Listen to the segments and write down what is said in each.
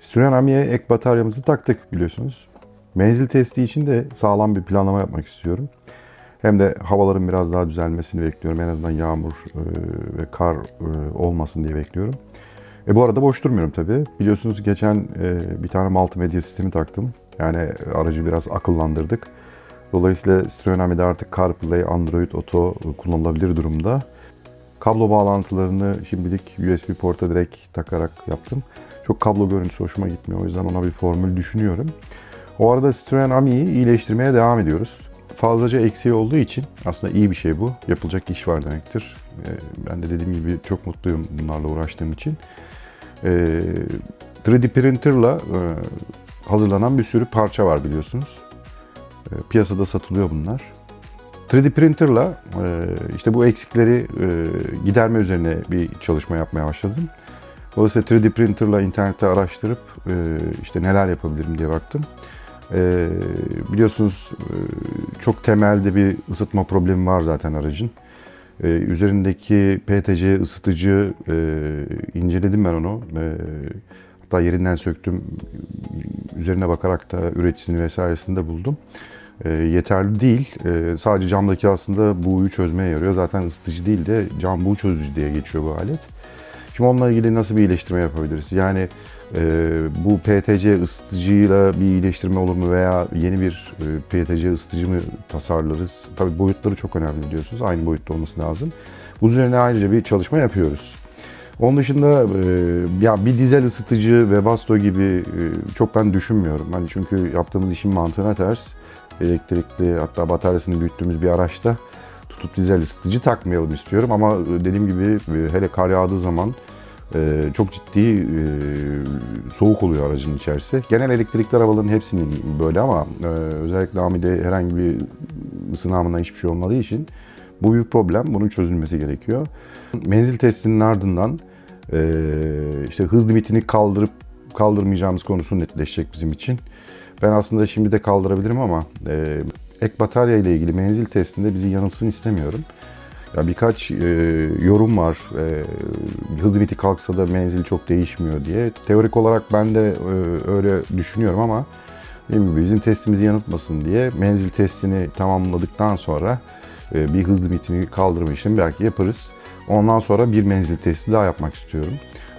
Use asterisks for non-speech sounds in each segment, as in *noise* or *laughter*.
Süren Ami'ye ek bataryamızı taktık biliyorsunuz. Menzil testi için de sağlam bir planlama yapmak istiyorum. Hem de havaların biraz daha düzelmesini bekliyorum. En azından yağmur e, ve kar e, olmasın diye bekliyorum. E bu arada boş durmuyorum tabii. Biliyorsunuz geçen e, bir tane multimedya sistemi taktım. Yani aracı biraz akıllandırdık. Dolayısıyla Citroen Ami'de artık CarPlay, Android Auto kullanılabilir durumda. Kablo bağlantılarını şimdilik USB porta direkt takarak yaptım. Çok kablo görüntüsü hoşuma gitmiyor. O yüzden ona bir formül düşünüyorum. O arada Citroen Ami'yi iyileştirmeye devam ediyoruz. Fazlaca eksiği olduğu için aslında iyi bir şey bu. Yapılacak iş var demektir. Ee, Ben de dediğim gibi çok mutluyum bunlarla uğraştığım için. Ee, 3D printerla e, hazırlanan bir sürü parça var biliyorsunuz. Ee, Piyasada satılıyor bunlar. 3D printerla e, işte bu eksikleri e, giderme üzerine bir çalışma yapmaya başladım. Dolayısıyla 3D printerla internette araştırıp e, işte neler yapabilirim diye baktım. E, biliyorsunuz e, çok temelde bir ısıtma problemi var zaten aracın. Üzerindeki PTC ısıtıcı e, inceledim ben onu. Hatta yerinden söktüm. Üzerine bakarak da üreticisini vesairesini de buldum. E, yeterli değil. E, sadece camdaki aslında buğuyu çözmeye yarıyor. Zaten ısıtıcı değil de cam buğu çözücü diye geçiyor bu alet. Şimdi onunla ilgili nasıl bir iyileştirme yapabiliriz? Yani e, bu PTC ısıtıcıyla bir iyileştirme olur mu veya yeni bir e, PTC ısıtıcı mı tasarlarız? Tabii boyutları çok önemli diyorsunuz. Aynı boyutta olması lazım. Bunun üzerine ayrıca bir çalışma yapıyoruz. Onun dışında e, ya bir dizel ısıtıcı ve Webasto gibi e, çok ben düşünmüyorum. Hani çünkü yaptığımız işin mantığına ters. Elektrikli hatta bataryasını büyüttüğümüz bir araçta tutup dizel ısıtıcı takmayalım istiyorum. Ama e, dediğim gibi e, hele kar yağdığı zaman e, çok ciddi soğuk oluyor aracın içerisi. Genel elektrikli arabaların hepsinin böyle ama özellikle Ami'de herhangi bir ısı namına hiçbir şey olmadığı için bu bir problem. Bunun çözülmesi gerekiyor. Menzil testinin ardından işte hız limitini kaldırıp kaldırmayacağımız konusu netleşecek bizim için. Ben aslında şimdi de kaldırabilirim ama ek batarya ile ilgili menzil testinde bizi yanılsın istemiyorum. Ya birkaç e, yorum var. E, hız limiti kalksa da menzil çok değişmiyor diye. Teorik olarak ben de e, öyle düşünüyorum ama bizim testimizi yanıltmasın diye menzil testini tamamladıktan sonra e, bir hız limitini kaldırma işlemi belki yaparız. Ondan sonra bir menzil testi daha yapmak istiyorum.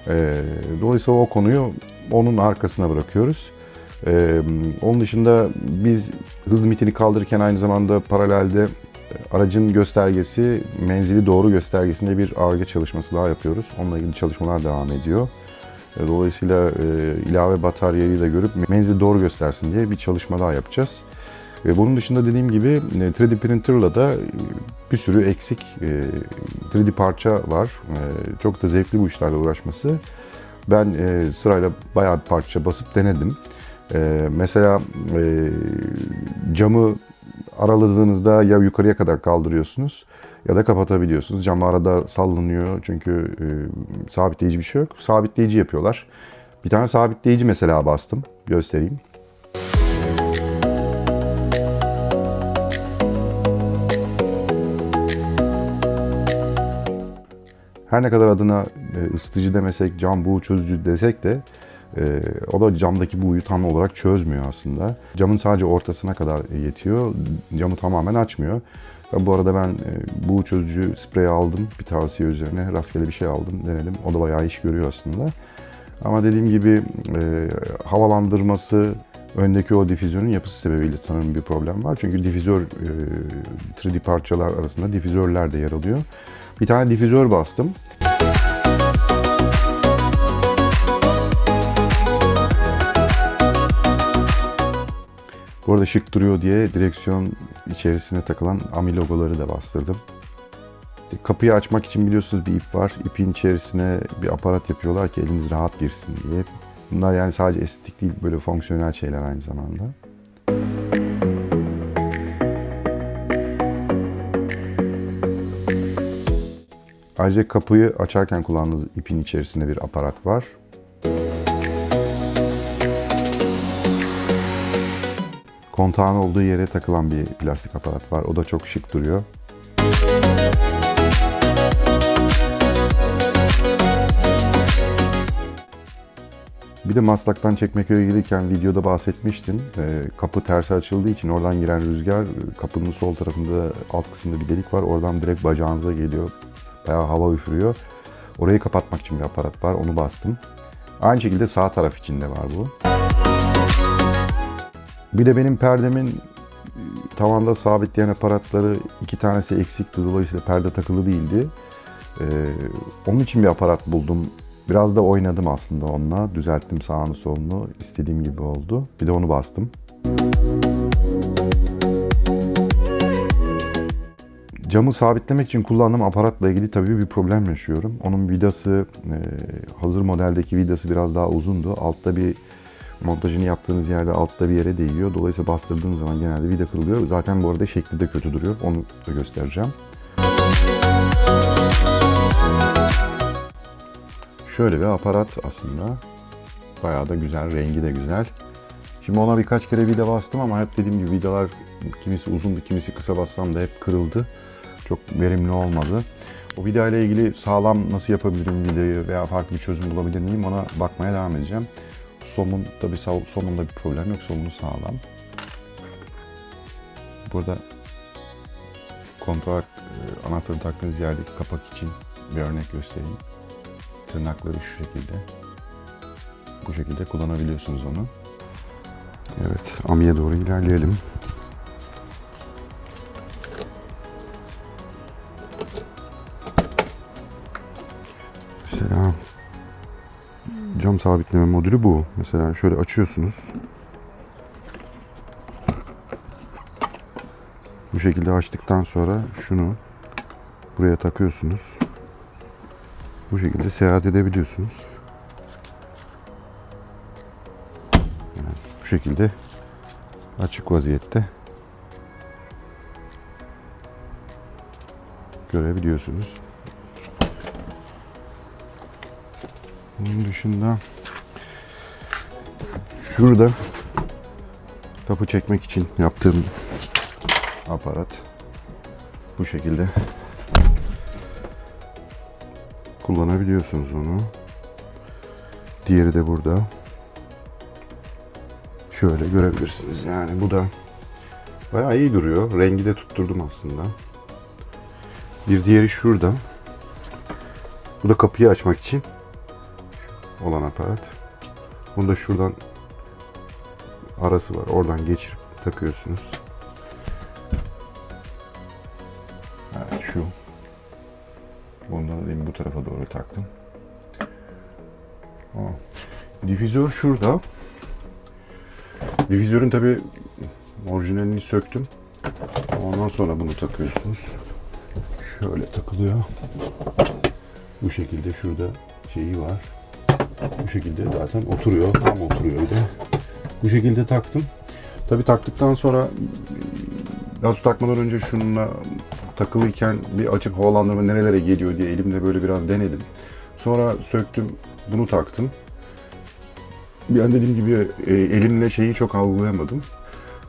E, dolayısıyla o konuyu onun arkasına bırakıyoruz. Ee, onun dışında biz hız limitini kaldırırken aynı zamanda paralelde aracın göstergesi, menzili doğru göstergesinde bir arge çalışması daha yapıyoruz. Onunla ilgili çalışmalar devam ediyor. Ee, Dolayısıyla e, ilave bataryayı da görüp menzili doğru göstersin diye bir çalışma daha yapacağız. Ve bunun dışında dediğim gibi e, 3D printerla da e, bir sürü eksik e, 3D parça var. E, Çok da zevkli bu işlerle uğraşması. Ben e, sırayla bayağı bir parça basıp denedim. Ee, mesela e, camı araladığınızda ya yukarıya kadar kaldırıyorsunuz ya da kapatabiliyorsunuz. Cam arada sallanıyor çünkü e, sabitleyici bir şey yok. Sabitleyici yapıyorlar. Bir tane sabitleyici mesela bastım. Göstereyim. Her ne kadar adına e, ısıtıcı demesek, cam buğu çözücü desek de e, o da camdaki buğuyu tam olarak çözmüyor aslında. Camın sadece ortasına kadar yetiyor. Camı tamamen açmıyor. Ben bu arada ben e, buğu çözücü spreyi aldım. Bir tavsiye üzerine rastgele bir şey aldım, denedim. O da bayağı iş görüyor aslında. Ama dediğim gibi e, havalandırması, öndeki o difüzörün yapısı sebebiyle sanırım bir problem var. Çünkü difüzör, e, 3D parçalar arasında difüzörler de yer alıyor. Bir tane difüzör bastım. Bu arada şık duruyor diye direksiyon içerisine takılan AMI logoları da bastırdım. Kapıyı açmak için biliyorsunuz bir ip var. İpin içerisine bir aparat yapıyorlar ki eliniz rahat girsin diye. Bunlar yani sadece estetik değil böyle fonksiyonel şeyler aynı zamanda. Ayrıca kapıyı açarken kullandığınız ipin içerisinde bir aparat var. Kontağın olduğu yere takılan bir plastik aparat var. O da çok şık duruyor. Bir de Maslak'tan Çekmeköy'e gelirken videoda bahsetmiştim. Ee, kapı tersi açıldığı için oradan giren rüzgar kapının sol tarafında alt kısmında bir delik var. Oradan direkt bacağınıza geliyor. Bayağı hava üfürüyor. Orayı kapatmak için bir aparat var. Onu bastım. Aynı şekilde sağ taraf için de var bu. Bir de benim perdemin e, tavanda sabitleyen aparatları iki tanesi eksikti. Dolayısıyla perde takılı değildi. Ee, onun için bir aparat buldum. Biraz da oynadım aslında onunla. Düzelttim sağını solunu. İstediğim gibi oldu. Bir de onu bastım. Camı sabitlemek için kullandığım aparatla ilgili tabii bir problem yaşıyorum. Onun vidası, e, hazır modeldeki vidası biraz daha uzundu. Altta bir montajını yaptığınız yerde altta bir yere değiyor. Dolayısıyla bastırdığınız zaman genelde vida kırılıyor. Zaten bu arada şekli de kötü duruyor. Onu da göstereceğim. Şöyle bir aparat aslında. Bayağı da güzel, rengi de güzel. Şimdi ona birkaç kere vida bastım ama hep dediğim gibi vidalar kimisi uzundu, kimisi kısa bassam da hep kırıldı. Çok verimli olmadı. O vida ile ilgili sağlam nasıl yapabilirim vidayı veya farklı bir çözüm bulabilir miyim ona bakmaya devam edeceğim. Somun tabi sonunda bir problem yok. Somunu sağlam. Burada kontak e, anahtarı taktığınız yerdeki kapak için bir örnek göstereyim. Tırnakları şu şekilde. Bu şekilde kullanabiliyorsunuz onu. Evet, Ami'ye doğru ilerleyelim. Mesela cam sabitleme modülü bu. Mesela şöyle açıyorsunuz. Bu şekilde açtıktan sonra şunu buraya takıyorsunuz. Bu şekilde seyahat edebiliyorsunuz. Yani bu şekilde açık vaziyette görebiliyorsunuz. Bunun dışında şurada kapı çekmek için yaptığım aparat bu şekilde kullanabiliyorsunuz onu. Diğeri de burada. Şöyle görebilirsiniz. Yani bu da bayağı iyi duruyor. Rengi de tutturdum aslında. Bir diğeri şurada. Bu da kapıyı açmak için olan aparat. Bunda şuradan arası var. Oradan geçirip takıyorsunuz. Evet şu. Bunu da demin bu tarafa doğru taktım. Aa, Difüzör şurada. Difüzörün tabi orijinalini söktüm. Ondan sonra bunu takıyorsunuz. Şöyle takılıyor. Bu şekilde şurada şeyi var. Bu şekilde zaten oturuyor. Tam oturuyor bir de. Bu şekilde taktım. Tabi taktıktan sonra gaz takmadan önce şununla takılıyken bir açıp havalandırma nerelere geliyor diye elimle böyle biraz denedim. Sonra söktüm, bunu taktım. Bir an dediğim gibi e, elimle şeyi çok algılayamadım.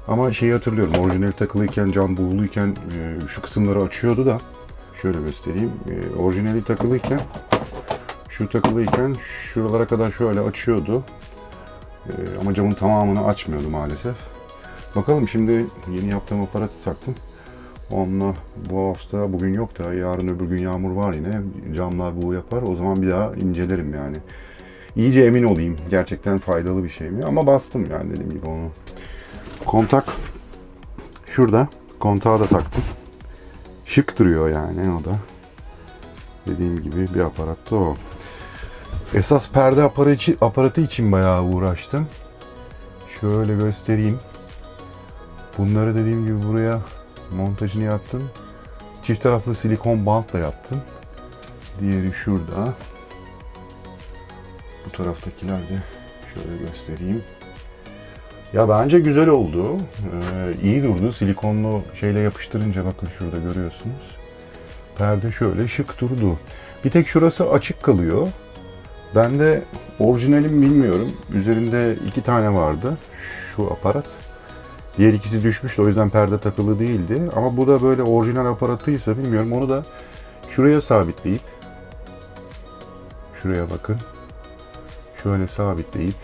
Ama şeyi hatırlıyorum, orijinal takılıyken, cam buğuluyken e, şu kısımları açıyordu da şöyle göstereyim. E, orijinali takılıyken şu takılıyken şuralara kadar şöyle açıyordu. E, ama camın tamamını açmıyordu maalesef. Bakalım şimdi yeni yaptığım aparatı taktım. Onunla bu hafta bugün yok da yarın öbür gün yağmur var yine. Camlar bu yapar. O zaman bir daha incelerim yani. İyice emin olayım. Gerçekten faydalı bir şey mi? Ama bastım yani dediğim gibi onu. Kontak şurada. Kontağı da taktım. Şık duruyor yani o da. Dediğim gibi bir aparattı o. Esas perde aparatı aparatı için bayağı uğraştım. Şöyle göstereyim. Bunları dediğim gibi buraya montajını yaptım. Çift taraflı silikon bantla yaptım. Diğeri şurada. Bu taraftakiler de şöyle göstereyim. Ya bence güzel oldu. Ee, iyi durdu. Silikonlu şeyle yapıştırınca bakın şurada görüyorsunuz. Perde şöyle şık durdu. Bir tek şurası açık kalıyor. Ben de orijinalim bilmiyorum. Üzerinde iki tane vardı. Şu aparat. Diğer ikisi düşmüştü o yüzden perde takılı değildi. Ama bu da böyle orijinal aparatıysa bilmiyorum onu da şuraya sabitleyip şuraya bakın. şöyle sabitleyip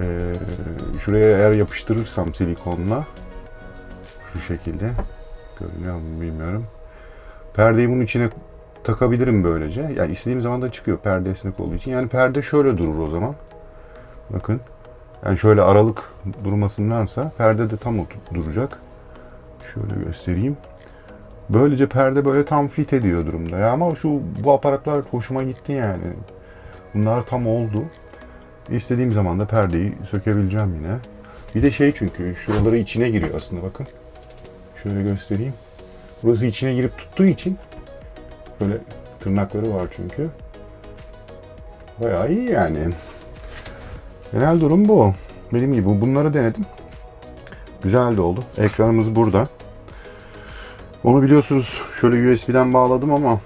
ee, şuraya eğer yapıştırırsam silikonla şu şekilde görünüyor mu bilmiyorum. Perdeyi bunun içine takabilirim böylece. Yani istediğim zaman da çıkıyor perde esnek olduğu için. Yani perde şöyle durur o zaman. Bakın. Yani şöyle aralık durmasındansa perde de tam duracak. Şöyle göstereyim. Böylece perde böyle tam fit ediyor durumda. Ya ama şu bu aparatlar hoşuma gitti yani. Bunlar tam oldu. İstediğim zaman da perdeyi sökebileceğim yine. Bir de şey çünkü şuraları içine giriyor aslında bakın. Şöyle göstereyim. Burası içine girip tuttuğu için böyle tırnakları var çünkü. Bayağı iyi yani. Genel durum bu. Dediğim gibi bunları denedim. Güzel de oldu. Ekranımız burada. Onu biliyorsunuz şöyle USB'den bağladım ama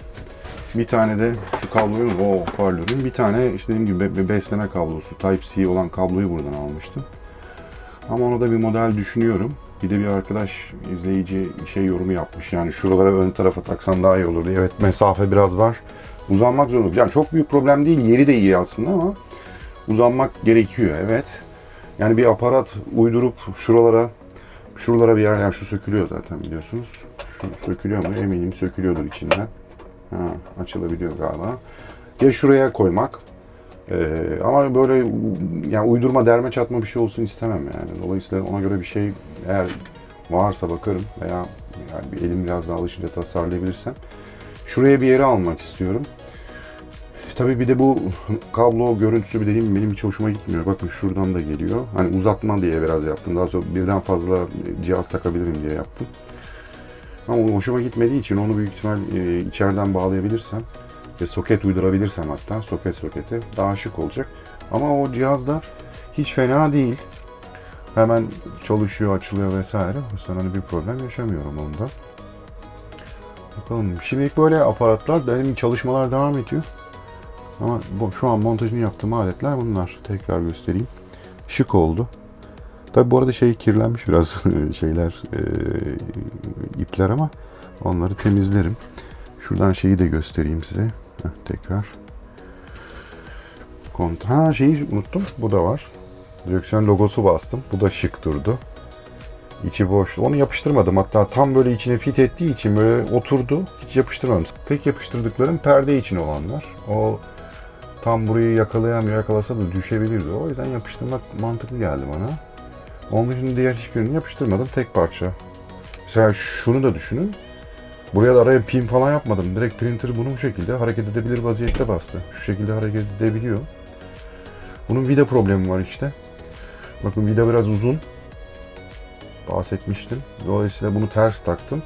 bir tane de şu kabloyu, o hoparlörün bir tane işte dediğim gibi be- besleme kablosu Type-C olan kabloyu buradan almıştım. Ama ona da bir model düşünüyorum. Bir de bir arkadaş izleyici şey yorumu yapmış. Yani şuralara ön tarafa taksan daha iyi olur diye. Evet mesafe biraz var. Uzanmak zorunda. Yani çok büyük problem değil. Yeri de iyi aslında ama uzanmak gerekiyor. Evet. Yani bir aparat uydurup şuralara şuralara bir yer yani şu sökülüyor zaten biliyorsunuz. Şu sökülüyor mu? Eminim sökülüyordur içinden. Ha, açılabiliyor galiba. Ya şuraya koymak. Ee, ama böyle yani uydurma derme çatma bir şey olsun istemem yani. Dolayısıyla ona göre bir şey eğer varsa bakarım veya yani bir elim biraz daha alışınca tasarlayabilirsem. Şuraya bir yere almak istiyorum. Tabii bir de bu kablo görüntüsü bir dediğim benim hiç hoşuma gitmiyor. Bakın şuradan da geliyor. Hani uzatma diye biraz yaptım. Daha sonra birden fazla cihaz takabilirim diye yaptım. Ama hoşuma gitmediği için onu büyük ihtimal e, içeriden bağlayabilirsem ve soket uydurabilirsem hatta soket soketi daha şık olacak. Ama o cihaz da hiç fena değil. Hemen çalışıyor, açılıyor vesaire. O yüzden hani bir problem yaşamıyorum onda. Bakalım. Şimdilik böyle aparatlar, benim çalışmalar devam ediyor. Ama şu an montajını yaptığım aletler bunlar. Tekrar göstereyim. Şık oldu. Tabi bu arada şey kirlenmiş biraz *laughs* şeyler, e, ipler ama onları temizlerim. Şuradan şeyi de göstereyim size. Heh, tekrar. Kont ha şeyi unuttum. Bu da var. Direksiyon logosu bastım. Bu da şık durdu. İçi boş. Onu yapıştırmadım. Hatta tam böyle içine fit ettiği için böyle oturdu. Hiç yapıştırmadım. Tek yapıştırdıklarım perde için olanlar. O tam burayı yakalayamıyor. Yakalasa da düşebilirdi. O yüzden yapıştırmak mantıklı geldi bana. Onun dışında diğer hiçbirini yapıştırmadım. Tek parça. Mesela şunu da düşünün. Buraya da araya pin falan yapmadım. Direkt printer bunu bu şekilde hareket edebilir vaziyette bastı. Şu şekilde hareket edebiliyor. Bunun vida problemi var işte. Bakın vida biraz uzun. Bahsetmiştim. Dolayısıyla bunu ters taktım.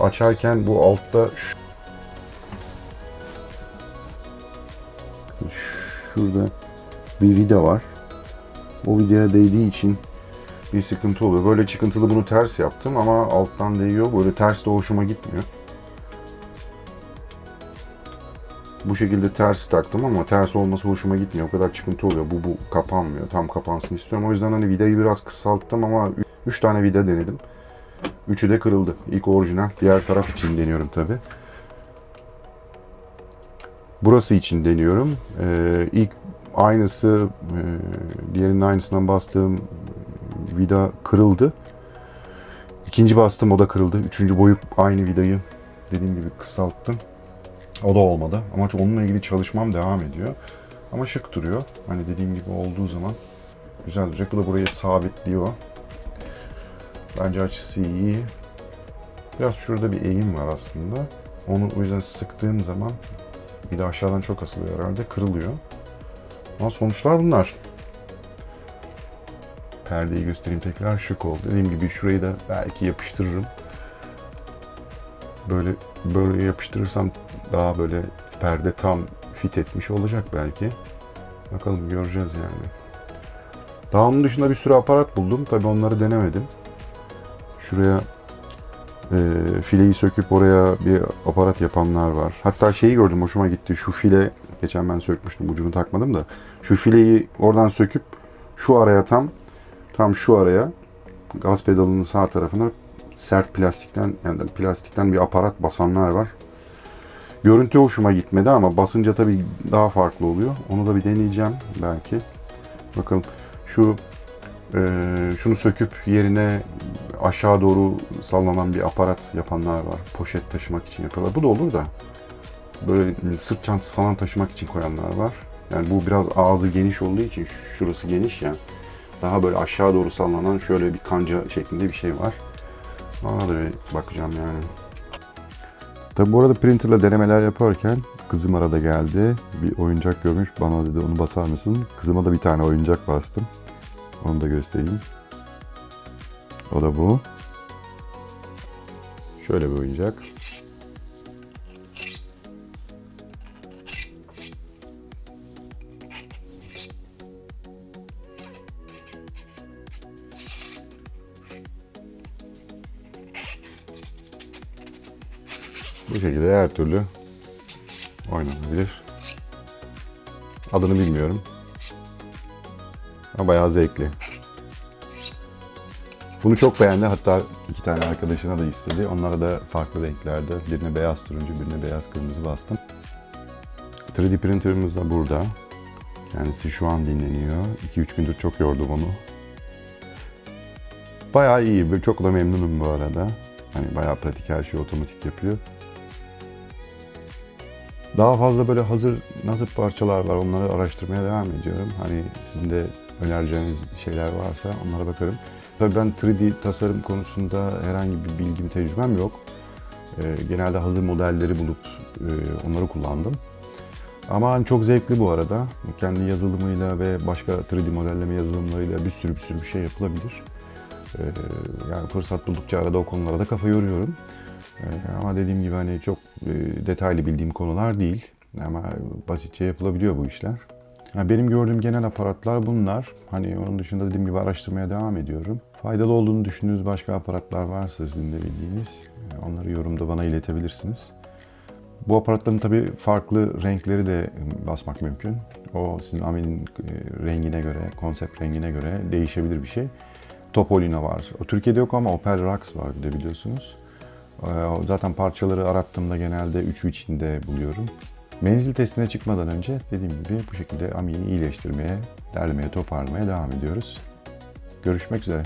Açarken bu altta şu- şurada bir vida var. O vidaya değdiği için bir sıkıntı oluyor. Böyle çıkıntılı bunu ters yaptım ama alttan değiyor. Böyle ters de hoşuma gitmiyor. Bu şekilde ters taktım ama ters olması hoşuma gitmiyor. O kadar çıkıntı oluyor. Bu bu kapanmıyor. Tam kapansın istiyorum. O yüzden hani vidayı biraz kısalttım ama 3 tane vida denedim. Üçü de kırıldı. İlk orijinal. Diğer taraf için deniyorum tabi. Burası için deniyorum. Ee, ilk aynısı, e, diğerinin aynısından bastığım vida kırıldı. İkinci bastım o da kırıldı. Üçüncü boyu aynı vidayı dediğim gibi kısalttım. O da olmadı. Ama onunla ilgili çalışmam devam ediyor. Ama şık duruyor. Hani dediğim gibi olduğu zaman güzel duracak. Bu da burayı sabitliyor. Bence açısı iyi. Biraz şurada bir eğim var aslında. Onu o yüzden sıktığım zaman bir de aşağıdan çok asılıyor herhalde. Kırılıyor. Ama sonuçlar bunlar. Perdeyi göstereyim tekrar şık oldu. Dediğim gibi şurayı da belki yapıştırırım. Böyle böyle yapıştırırsam daha böyle perde tam fit etmiş olacak belki. Bakalım göreceğiz yani. Daha onun dışında bir sürü aparat buldum. Tabi onları denemedim. Şuraya e, fileyi söküp oraya bir aparat yapanlar var. Hatta şeyi gördüm hoşuma gitti. Şu file geçen ben sökmüştüm ucunu takmadım da. Şu fileyi oradan söküp şu araya tam tam şu araya gaz pedalının sağ tarafına sert plastikten yani plastikten bir aparat basanlar var. Görüntü hoşuma gitmedi ama basınca tabii daha farklı oluyor. Onu da bir deneyeceğim belki. Bakalım şu e, şunu söküp yerine aşağı doğru sallanan bir aparat yapanlar var. Poşet taşımak için yapıyorlar. Bu da olur da böyle sırt çantası falan taşımak için koyanlar var. Yani bu biraz ağzı geniş olduğu için şurası geniş ya. Daha böyle aşağı doğru sallanan şöyle bir kanca şeklinde bir şey var. Ona da bir bakacağım yani. Tabi bu arada printerla denemeler yaparken kızım arada geldi. Bir oyuncak görmüş. Bana dedi onu basar mısın? Kızıma da bir tane oyuncak bastım. Onu da göstereyim. O da bu. Şöyle bir oyuncak. Bu şekilde her türlü oynanabilir. Adını bilmiyorum. Ama bayağı zevkli. Bunu çok beğendi. Hatta iki tane arkadaşına da istedi. Onlara da farklı renklerde. Birine beyaz turuncu, birine beyaz kırmızı bastım. 3D printerımız da burada. Kendisi şu an dinleniyor. 2-3 gündür çok yordum onu. Bayağı iyi. Çok da memnunum bu arada. Hani bayağı pratik her şeyi otomatik yapıyor. Daha fazla böyle hazır nasıl parçalar var onları araştırmaya devam ediyorum. Hani sizin de önereceğiniz şeyler varsa onlara bakarım. Tabii ben 3D tasarım konusunda herhangi bir bilgim, tecrübem yok. Ee, genelde hazır modelleri bulup e, onları kullandım. Ama hani çok zevkli bu arada. Kendi yazılımıyla ve başka 3D modelleme yazılımlarıyla bir sürü bir sürü bir şey yapılabilir. Ee, yani fırsat buldukça arada o konulara da kafa yoruyorum. Ee, ama dediğim gibi hani çok e, detaylı bildiğim konular değil. Ama basitçe yapılabiliyor bu işler. Yani benim gördüğüm genel aparatlar bunlar. Hani onun dışında dediğim gibi araştırmaya devam ediyorum. Faydalı olduğunu düşündüğünüz başka aparatlar varsa sizin de bildiğiniz e, onları yorumda bana iletebilirsiniz. Bu aparatların tabii farklı renkleri de basmak mümkün. O sizin aminin e, rengine göre, konsept rengine göre değişebilir bir şey. Topolino var. O Türkiye'de yok ama Opel Rux var bir de biliyorsunuz. Ee, Zaten parçaları arattığımda genelde 3'ü içinde buluyorum. Menzil testine çıkmadan önce dediğim gibi bu şekilde Ami'yi iyileştirmeye, derlemeye, toparlamaya devam ediyoruz. Görüşmek üzere.